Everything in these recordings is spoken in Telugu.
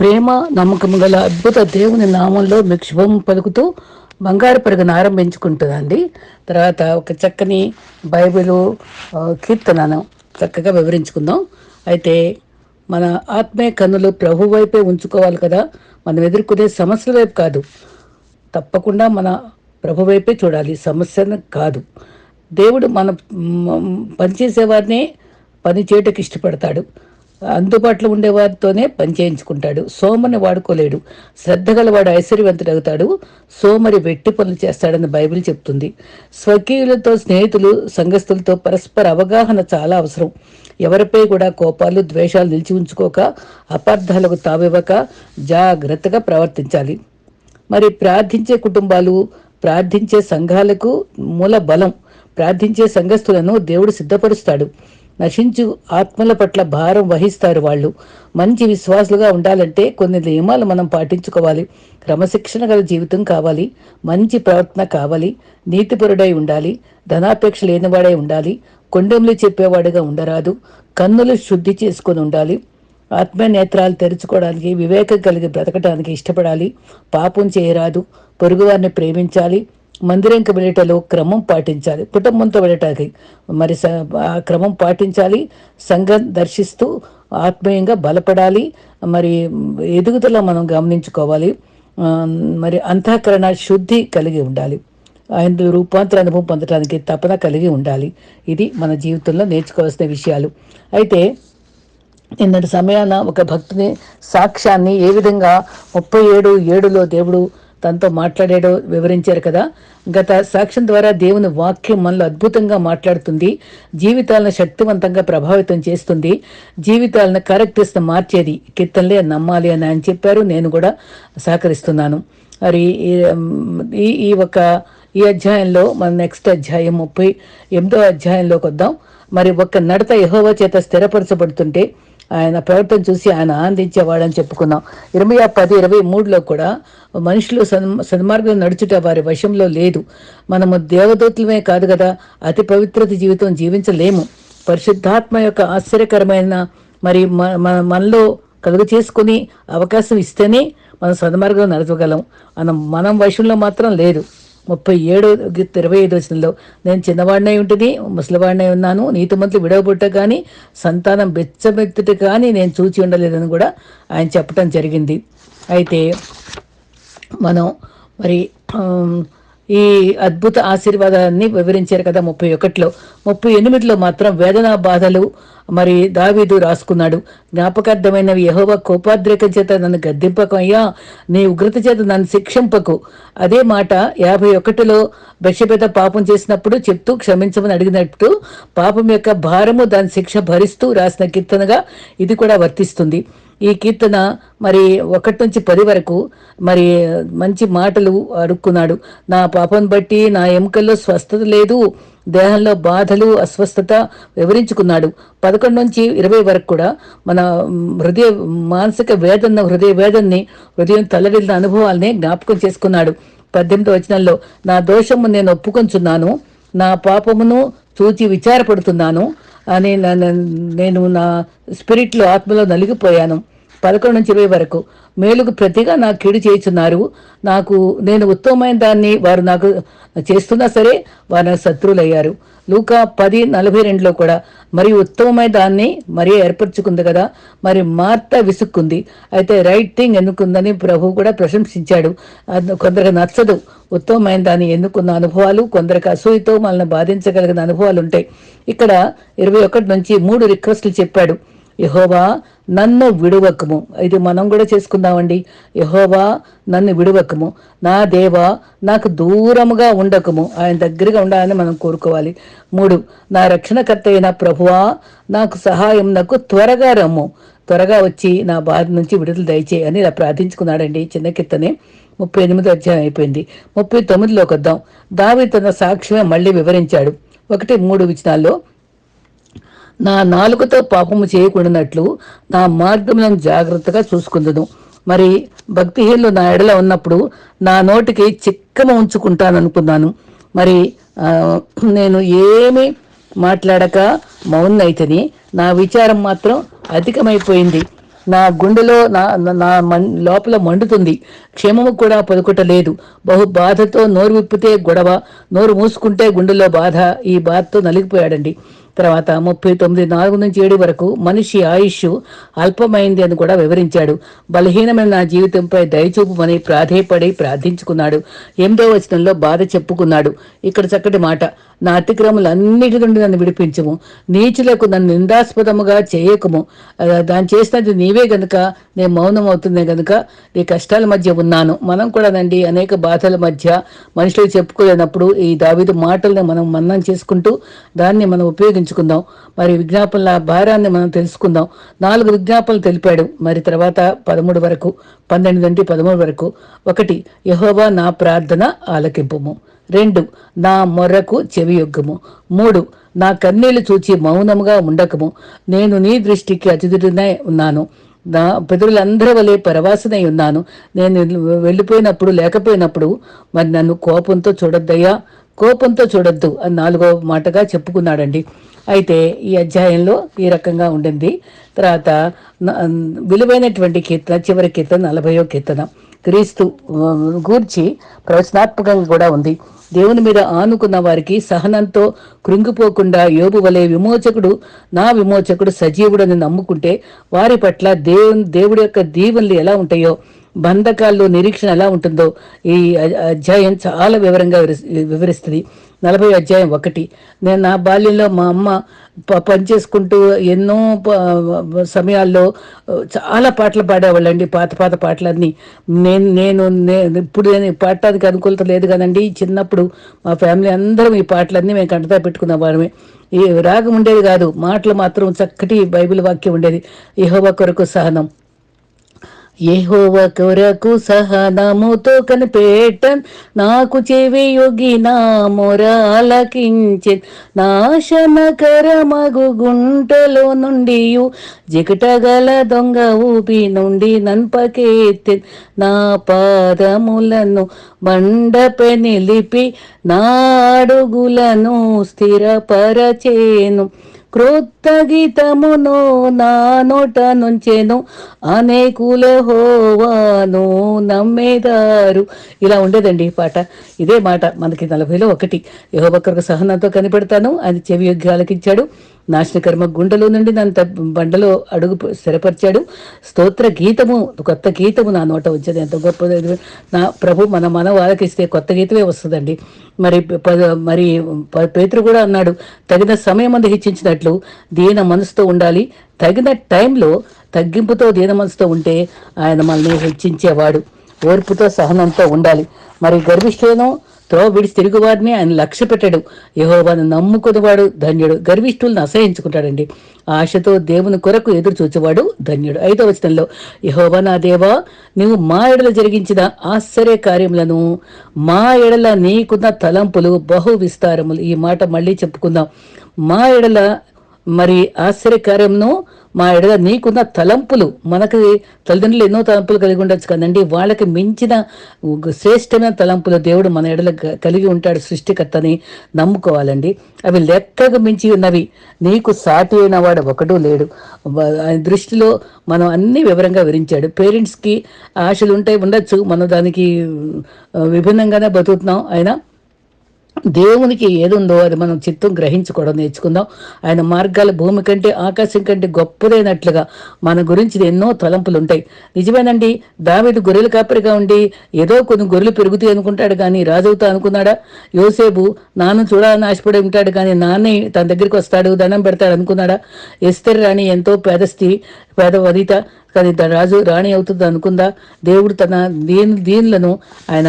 ప్రేమ నమ్మకం గల అద్భుత దేవుని నామంలో మీకు శుభం పలుకుతూ బంగారు పరుగును ఆరంభించుకుంటుందండి తర్వాత ఒక చక్కని బైబిలు కీర్తనను చక్కగా వివరించుకుందాం. అయితే మన ఆత్మీయ కన్నులు ప్రభు వైపే ఉంచుకోవాలి కదా. మనం ఎదుర్కొనే సమస్యల వైపు కాదు. తప్పకుండా మన ప్రభు వైపే చూడాలి. సమస్యను కాదు. దేవుడు మన మ్, పనిచేసే పని చేయటకు ఇష్టపడతాడు. అందుబాటులో ఉండే వారితోనే పని చేయించుకుంటాడు. సోమని వాడుకోలేడు. శ్రద్ధగలవాడు ఐశ్వర్యవంతుడవుతాడు. సోమరి వెట్టి పనులు చేస్తాడని బైబిల్ చెప్తుంది. స్వకీయులతో స్నేహితులు సంఘస్థులతో పరస్పర అవగాహన చాలా అవసరం. ఎవరిపై కూడా కోపాలు ద్వేషాలు నిలిచి ఉంచుకోక అపార్థాలకు తావివ్వక జాగ్రత్తగా ప్రవర్తించాలి. మరి ప్రార్థించే కుటుంబాలు ప్రార్థించే సంఘాలకు మూల బలం ప్రార్థించే సంఘస్థులను దేవుడు సిద్ధపరుస్తాడు. నశించు ఆత్మల పట్ల భారం వహిస్తారు వాళ్ళు. మంచి విశ్వాసులుగా ఉండాలంటే కొన్ని నియమాలు మనం పాటించుకోవాలి. క్రమశిక్షణ గల జీవితం కావాలి. మంచి ప్రవర్తన కావాలి. నీతిపరుడై ఉండాలి. ధనాపేక్ష లేనివాడై ఉండాలి. కొండెములు చెప్పేవాడుగా ఉండరాదు. కన్నులు శుద్ధి చేసుకొని ఉండాలి. ఆత్మ నేత్రాలు తెరుచుకోవడానికి వివేకం కలిగి బ్రతకడానికి ఇష్టపడాలి. పాపం చేయరాదు. పొరుగువారిని ప్రేమించాలి. మందిరంకి వెళ్ళటలో క్రమం పాటించాలి కుటుంబంతో వెళ్ళటానికి మరి స- ఆ క్రమం పాటించాలి సంఘం దర్శిస్తూ ఆత్మీయంగా బలపడాలి మరి ఎదుగుదల మనం గమనించుకోవాలి మరి అంతఃకరణ శుద్ధి కలిగి ఉండాలి ఆయన రూపాంతర అనుభవం పొందడానికి తపన కలిగి ఉండాలి. ఇది మన జీవితంలో నేర్చుకోవాల్సిన విషయాలు. అయితే నిన్నటి సమయాన ఒక భక్తుని సాక్ష్యాన్ని ఏ విధంగా ముప్పై ఏడు ఏడులో దేవుడు తనతో మాట్లాడాడో వివరించారు కదా. గత సాక్ష్యం ద్వారా దేవుని వాక్యం మనలో అద్భుతంగా మాట్లాడుతుంది. జీవితాలను శక్తివంతంగా ప్రభావితం చేస్తుంది. జీవితాలను కరెక్టెస్ మార్చేది. కీర్తనలే నమ్మాలి అని ఆయన చెప్పారు. నేను కూడా సహకరిస్తున్నాను. మరి ఈ- ఈ ఈ ఒక ఈ అధ్యాయంలో మన నెక్స్ట్ అధ్యాయం ముప్పై ఎనిమిదో అధ్యాయంలోకి వద్దాం. మరి ఒక నడత యహోవా చేత స్థిరపరచబడుతుంటే ఆయన ప్రవర్తన చూసి ఆయన ఆనందించేవాడని చెప్పుకున్నాం. ఇరవై పది ఇరవై మూడులో కూడా మనుషులు సన్ సన్మార్గం నడుచుట వారి వశంలో లేదు. మనము దేవదూతులమే కాదు కదా అతి పవిత్రత జీవితం జీవించలేము. పరిశుద్ధాత్మ యొక్క ఆశ్చర్యకరమైన మరి మన- మనలో కలుగు చేసుకుని అవకాశం ఇస్తేనే మనం సన్మార్గం నడచగలం. మనం మనం వశంలో మాత్రం లేదు. ముప్పై ఏడు ఇరవై ఐదు వచనంలో నేను చిన్నవాడినై ఉంటుంది ముసలివాడినై ఉన్నాను నీతిమంతులు విడవబుట్ట కానీ సంతానం బెచ్చబెత్తుట కానీ నేను చూచి ఉండలేదని కూడా ఆయన చెప్పటం జరిగింది. అయితే మనం మరి ఈ అద్భుత ఆశీర్వాదాన్ని వివరించారు కదా ముప్పై ఒకటిలో. ముప్పై ఎనిమిదిలో మాత్రం వేదనా బాధలు మరి దావీదు రాసుకున్నాడు. జ్ఞాపకార్థమైనవి యహోవ కోపాద్రేక చేత నన్ను గద్దింపకు అయ్యా నీ ఉగ్రత చేత నన్ను శిక్షింపకు. అదే మాట యాభై ఒకటిలో బెషపెద పాపం చేసినప్పుడు చెప్తూ క్షమించమని అడిగినట్టు పాపం యొక్క భారము దాని శిక్ష భరిస్తూ రాసిన కీర్తనగా ఇది కూడా వర్తిస్తుంది. ఈ కీర్తన మరి ఒకటి నుంచి పది వరకు మరి మంచి మాటలు అడుక్కున్నాడు. నా పాపం బట్టి నా ఎముకల్లో స్వస్థత లేదు దేహంలో బాధలు అస్వస్థత వివరించుకున్నాడు. పదకొండు నుంచి ఇరవై వరకు కూడా మన హృదయ మానసిక వేదన హృదయ వేదన్ని హృదయం తల్లడిల్లిన అనుభవాల్ని జ్ఞాపకం చేసుకున్నాడు. పద్దెనిమిది వచనంలో నా దోషము నేను ఒప్పుకొంచున్నాను నా పాపమును చూచి విచారపడుతున్నాను అని నన్ను- నేను నా స్పిరిట్లో ఆత్మలో నలిగిపోయాను. పదకొండు నుంచి ఇరవై వరకు. మేలుకు ప్రతిగా నాకు కీడు చేయుచున్నారు. నాకు నేను ఉత్తమమైన దాన్ని వారు నాకు చేస్తున్నా సరే వారు నాకు శత్రువులయ్యారు. లూకా పది నలభై రెండులో కూడా మరి ఉత్తమమైన దాన్ని మరీ ఏర్పరచుకుంది కదా మరి మార్త విసుక్కుంది. అయితే రైట్ థింగ్ ఎన్నుకుందని ప్రభు కూడా ప్రశంసించాడు. కొందరికి నచ్చదు. ఉత్తమమైన దాన్ని ఎన్నుకున్న అనుభవాలు కొందరికి అసూయతో మనల్ని బాధించగలిగిన అనుభవాలు ఉంటాయి. ఇక్కడ ఇరవై ఒకటి నుంచి మూడు రిక్వెస్ట్లు చెప్పాడు. యహోవా నన్ను విడువకము. ఇది మనం కూడా చేసుకుందామండి. యహోవా నన్ను విడువకము. నా దేవా నాకు దూరముగా ఉండకము. ఆయన దగ్గరగా ఉండాలని మనం కోరుకోవాలి. మూడు నా రక్షణకర్త అయిన ప్రభువా నాకు సహాయం నాకు త్వరగా రమ్ము. త్వరగా వచ్చి నా బాధ నుంచి విడుదల దయచేయి అని ఇలా ప్రార్థించుకున్నాడండి చిన్న కిత్తనే ముప్పై ఎనిమిది అధ్యాయం అయిపోయింది. ముప్పై తొమ్మిదిలోకి వద్దాం. దావి తన సాక్ష్యమే మళ్ళీ వివరించాడు. ఒకటి మూడు విచనాల్లో నా నాలుకతో పాపము చేయకూడనట్లు నా మార్గములను జాగ్రత్తగా చూసుకుందును. మరి భక్తిహీనులు నా ఎడల ఉన్నప్పుడు నా నోటికి చిక్కమ ఉంచుకుంటాననుకున్నాను. మరి నేను ఏమి మాట్లాడక మౌన్నైతని నా విచారం మాత్రం అధికమైపోయింది. నా గుండెలో నా నా లోపల మండుతుంది. క్షేమము కూడా పలుకుటలేదు. బహు బాధతో నోరు విప్పితే గొడవ నోరు మూసుకుంటే గుండెలో బాధ ఈ బాధతో నలిగిపోయాడండి. తర్వాత ముప్పై తొమ్మిది నాలుగు నుంచి ఏడు వరకు మనిషి ఆయుష్ అల్పమైంది అని కూడా వివరించాడు. బలహీనమైన నా జీవితంపై దయచూపుమని ప్రాధేయపడి ప్రార్థించుకున్నాడు. ఎనిమిదో వచనంలో బాధ చెప్పుకున్నాడు. ఇక్కడ చక్కటి మాట. నా అతిక్రమలన్నిటి నుండి నన్ను విడిపించము. నీచులకు నన్ను నిందాస్పదముగా చేయకము. దాన్ని చేసినది నీవే గనుక. నేను మౌనం అవుతుందే గనుక. నీ కష్టాల మధ్య ఉన్నాను. మనం కూడా నండి అనేక బాధల మధ్య మనుషులు చెప్పుకోలేనప్పుడు ఈ దావిదు మాటల్ని మనం మన్నం చేసుకుంటూ దాన్ని మనం ఉపయోగించుకుందాం. మరి విజ్ఞాపనల భారాన్ని మనం తెలుసుకుందాం. నాలుగు విజ్ఞాపనలు తెలిపాడు. మరి తర్వాత పదమూడు వరకు పన్నెండు నుండి పదమూడు వరకు. ఒకటి యహోవా నా ప్రార్థన ఆలకింపుము. రెండు నా మొర్రకు చెవియొగ్గము. మూడు నా కన్నీళ్ళు చూచి మౌనముగా ఉండకము. నేను నీ దృష్టికి అతిథుడినై ఉన్నాను. నా పితరులందరి వలె పరవాసనై ఉన్నాను. నేను వెళ్ళిపోయినప్పుడు లేకపోయినప్పుడు మరి నన్ను కోపంతో చూడొద్దయ్యా. కోపంతో చూడొద్దు అని నాలుగో మాటగా చెప్పుకున్నాడండి. అయితే ఈ అధ్యాయంలో ఈ రకంగా ఉండింది. తర్వాత విలువైనటువంటి కీర్తన చివరి కీర్తన నలభయో కీర్తన. క్రీస్తు గూర్చి ప్రవచనాత్మకంగా కూడా ఉంది. దేవుని మీద ఆనుకున్న వారికి సహనంతో కృంగిపోకుండా యోబు వలె విమోచకుడు నా విమోచకుడు సజీవుడని నమ్ముకుంటే వారి పట్ల దేవుని దేవుడి యొక్క దీవెనలు ఎలా ఉంటాయో బంధకాల్లో నిరీక్షణ ఎలా ఉంటుందో ఈ అధ్యాయం చాలా వివరంగా వివరిస్తుంది. నలభై అధ్యాయం ఒకటి. నేను నా బాల్యంలో మా అమ్మ పనిచేసుకుంటూ ఎన్నో సమయాల్లో చాలా పాటలు పాడేవాళ్ళండి. పాత పాత పాటలన్నీ. నేను నేను ఇప్పుడు నేను పాడటానికి అనుకూలత లేదు కదండి చిన్నప్పుడు మా ఫ్యామిలీ అందరం ఈ పాటలన్నీ మేము కంటతా పెట్టుకున్న వాళ్ళమే. ఈ రాగం ఉండేది కాదు. మాటలు మాత్రం చక్కటి బైబిల్ వాక్యం ఉండేది. ఇహోవ కొరకు సహనం. ఏహోవ కొరకు సహనముతో కనిపేటన్ నాకు చెవియొగి నా మొరాలకించె నాశనకరమగు గుంటలో నుండి జిగటగల దొంగ ఊపి నుండి నన్పకేత్తె. నా పాదములను మండపె నిలిపి. నా అడుగులను స్థిరపరచేను. క్రొత్త గీతమును నా నోట నుంచెను అనేకుల హోవాను నమ్మేదారు. ఇలా ఉండేదండి ఈ పాట. ఇదే మాట మనకి నలభైలో ఒకటి. యహోబక్కరకు సహనంతో కనిపెడతాను ఆయన చెవి యోగ్యాలకిచ్చాడు. నాశనకర్మ గుండెలో నుండి నన్ను బండలో అడుగు స్థిరపరిచాడు. స్తోత్ర గీతము కొత్త గీతము నా నోట వచ్చేది ఎంత గొప్ప నా ప్రభు మన మన వాళ్ళకిస్తే కొత్త గీతమే వస్తుందండి. మరి మరి పేతురు కూడా అన్నాడు తగిన సమయం అందు హెచ్చించినట్లు దీన మనసుతో ఉండాలి. తగిన టైంలో తగ్గింపుతో దీన మనసుతో ఉంటే ఆయన మనల్ని హెచ్చించేవాడు. ఓర్పుతో సహనంతో ఉండాలి. మరి గర్భిష్ఠులను త్రోవ విడిచి తిరుగువారిని ఆయన లక్ష్య పెట్టాడు. యహోవాను నమ్ముకునేవాడు ధన్యుడు. గర్విష్ఠులను అసహించుకుంటాడండి. ఆశతో దేవుని కొరకు ఎదురు చూచేవాడు ధన్యుడు. ఐదో వచనంలో యహోవా నా దేవా నువ్వు మా ఎడల జరిగించిన ఆశ్చర్య కార్యములను మా ఎడల నీకున్న తలంపులు బహు విస్తారములు ఈ మాట మళ్ళీ చెప్పుకుందాం. మా ఎడల మరి ఆశ్చర్యకార్యంను మా ఎడల నీకున్న తలంపులు మనకి తల్లిదండ్రులు ఎన్నో తలంపులు కలిగి ఉండొచ్చు కదండి. వాళ్ళకి మించిన శ్రేష్టమైన తలంపులు దేవుడు మన ఎడల కలిగి ఉంటాడు సృష్టికర్తని నమ్ముకోవాలండి. అవి లెక్కకు మించి ఉన్నవి. నీకు సాటి అయిన వాడు ఒకడు లేడు. దృష్టిలో మనం అన్ని వివరంగా వివరించాడు. పేరెంట్స్కి ఆశలు ఉంటాయి ఉండొచ్చు. మనం దానికి విభిన్నంగానే బతుకుతున్నాం. అయినా దేవునికి ఏదుందో అది మనం చిత్తం గ్రహించుకోవడం నేర్చుకుందాం. ఆయన మార్గాల భూమి కంటే ఆకాశం కంటే గొప్పదైనట్లుగా మన గురించి ఎన్నో తలంపులు ఉంటాయి నిజమేనండి దావిడు గొర్రెల కాపరిగా ఉండి ఏదో కొన్ని గొర్రెలు పెరుగుతాయి అనుకుంటాడు కానీ రాజవుతా అనుకున్నాడా? యోసేపు నాన్న చూడాలని ఆశపడి ఉంటాడు కానీ నాన్నే తన దగ్గరికి వస్తాడు దండం పెడతాడు అనుకున్నాడా? ఎస్తర్ రాణి ఎంతో పేదస్థి పేద వదిత కానీ రాజు రాణి అవుతుంది అనుకుందా? దేవుడు తన దీని దీనులను ఆయన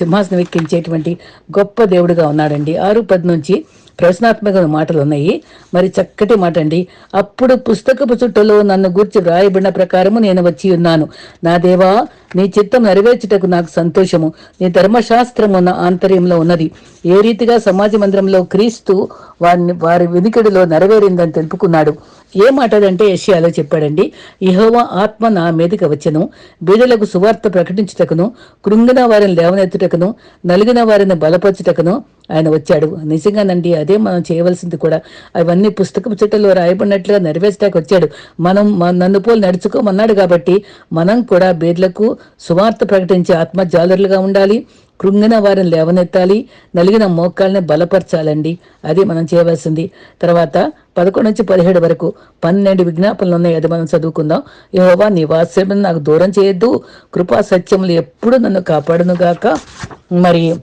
సింహాసనం ఎక్కించేటువంటి గొప్ప దేవుడుగా ఉన్నాడండి. ఆరు పది నుంచి ప్రశ్నాత్మక మాటలు ఉన్నాయి మరి చక్కటి మాట అండి అప్పుడు పుస్తకపు చుట్టలో నన్ను గూర్చి వ్రాయబడిన ప్రకారము నేను వచ్చి ఉన్నాను. నా దేవా నీ చిత్తం నెరవేర్చుటకు నాకు సంతోషము. నీ ధర్మశాస్త్రము నా ఆంతర్యంలో ఉన్నది. ఏ రీతిగా సమాజ మందిరంలో క్రీస్తు వారిని వారి వెనుకడిలో నెరవేరిందని తెలుపుకున్నాడు. ఏ మాటదంటే యష్యాలో చెప్పాడండి. ఇహోవా ఆత్మ నా మీదకి వచ్చను. బీదలకు సువార్త ప్రకటించుటకును కృంగిన వారిని లేవనెత్తుటకును నలిగిన వారిని బలపరచుటకును ఆయన వచ్చాడు. నిజంగానండి అదే మనం చేయవలసింది కూడా. అవన్నీ పుస్తకపు చిట్టలో రాయబడినట్లుగా నెరవేర్చడానికి వచ్చాడు. మనం నన్ను పోలు నడుచుకోమన్నాడు కాబట్టి మనం కూడా బీర్లకు సువార్త ప్రకటించే ఆత్మజాలరులుగా ఉండాలి. కృంగిన వారిని లేవనెత్తాలి. నలిగిన మోకాల్ని బలపరచాలండి. అది మనం చేయవలసింది. తర్వాత పదకొండు నుంచి పదిహేడు వరకు పన్నెండు విజ్ఞాపనలు ఉన్నాయి. అది మనం చదువుకుందాం. యహోవా నీ నాకు దూరం చేయొద్దు. కృపా సత్యములు ఎప్పుడు నన్ను కాపాడునుగాక. మరి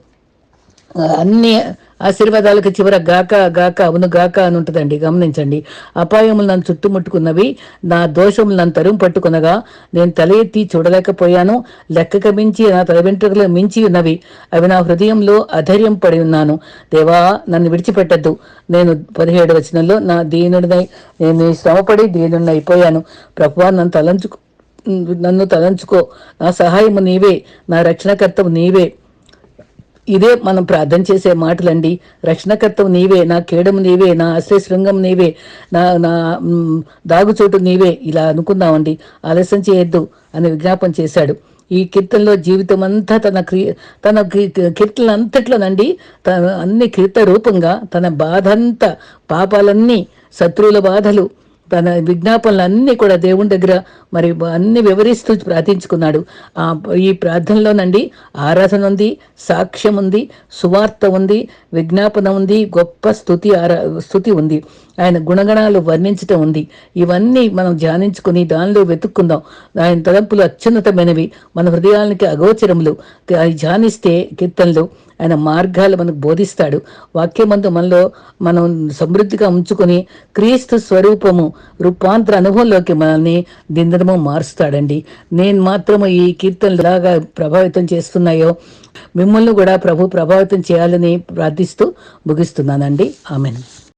అన్ని ఆశీర్వాదాలకు చివర గాక గాక అవును గాక అని ఉంటుందండి గమనించండి. అపాయములు నన్ను చుట్టుముట్టుకున్నవి నా దోషములు నన్ను తరుము పట్టుకునగా నేను తల ఎత్తి చూడలేకపోయాను లెక్కక మించి నా తల వెంట్రుకలు మించి ఉన్నవి. అవి నా హృదయంలో అధైర్యం పడి ఉన్నాను. దేవా నన్ను విడిచిపెట్టద్దు. నేను పదిహేడు వచనంలో నా దీనుడినై నేను శ్రమపడి దీనుడిని అయిపోయాను. ప్రభువా నన్ను తలంచుకు నన్ను తలంచుకో. నా సహాయము నీవే. నా రక్షణకర్తవు నీవే. ఇదే మనం ప్రార్థన చేసే మాటలండి. రక్షణకర్తం నీవే నా కేడము నీవే నా ఆశ్రయశృంగం నీవే నా నా దాగుచోటు నీవే ఇలా అనుకుందామండి. ఆలస్యం చేయొద్దు అని విజ్ఞాపం చేశాడు. ఈ కీర్తనలో జీవితం అంతా తన క్రియ తన కీర్తన అంతట్లోనండి తన అన్ని కీర్త రూపంగా తన బాధంతా పాపాలన్నీ శత్రువుల బాధలు తన విజ్ఞాపనలన్నీ కూడా దేవుని దగ్గర మరి అన్ని వివరిస్తూ ప్రార్థించుకున్నాడు. ఆ ఈ ప్రార్థనలోనండి ఆరాధన ఉంది సాక్ష్యం ఉంది సువార్త ఉంది విజ్ఞాపన ఉంది గొప్ప స్థుతి ఆరా స్థుతి ఉంది. ఆయన గుణగణాలు వర్ణించటం ఉంది. ఇవన్నీ మనం ధ్యానించుకుని దానిలో వెతుక్కుందాం. ఆయన తలంపులు అత్యున్నతమైనవి. మన హృదయానికి అగోచరములు. అవి ధ్యానిస్తే కీర్తనలు ఆయన మార్గాలు మనకు బోధిస్తాడు. వాక్యమందు మనలో మనం సమృద్ధిగా ఉంచుకొని క్రీస్తు స్వరూపము రూపాంతర అనుభవంలోకి మనల్ని దిందడము మారుస్తాడండి. నేను మాత్రము ఈ కీర్తనలు ఎలాగా ప్రభావితం చేస్తున్నాయో మిమ్మల్ని కూడా ప్రభు ప్రభావితం చేయాలని ప్రార్థిస్తూ ముగిస్తున్నానండి. ఆమెను.